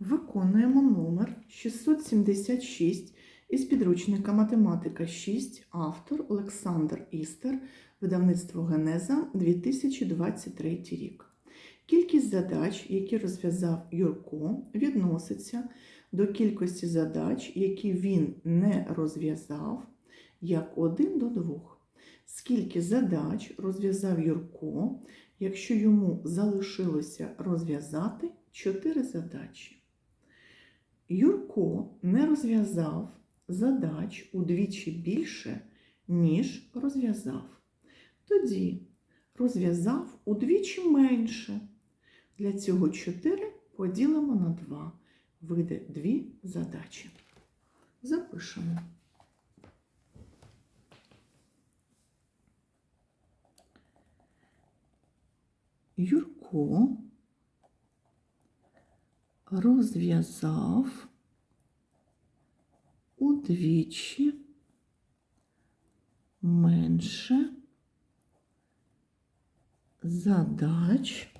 Виконуємо номер 676 із підручника Математика 6, автор Олександр Істер, видавництво Генеза 2023 рік. Кількість задач, які розв'язав Юрко, відноситься до кількості задач, які він не розв'язав, як 1 до 2. Скільки задач розв'язав Юрко, якщо йому залишилося розв'язати 4 задачі? Юрко не розв'язав задач удвічі більше, ніж розв'язав. Тоді розв'язав удвічі менше. Для цього 4 поділимо на 2. Вийде 2 задачі. Запишемо. Юрко розв'язав удвічі менше задач,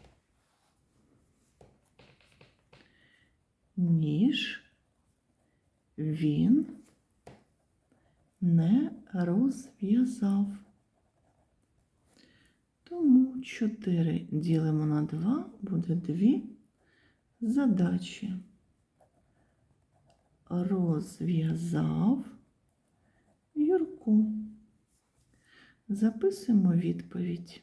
ніж він не розв'язав. Тому 4 ділимо на 2 буде 2 задачі. Розв'язав Юрку. Записуємо відповідь.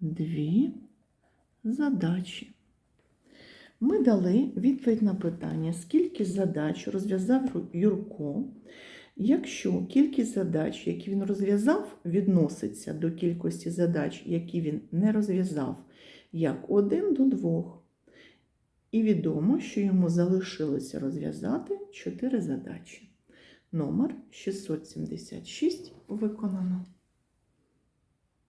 Дві задачі. Ми дали відповідь на питання, скільки задач розв'язав Юрко, якщо кількість задач, які він розв'язав, відноситься до кількості задач, які він не розв'язав, як 1 до 2. І відомо, що йому залишилося розв'язати 4 задачі. Номер 676 виконано.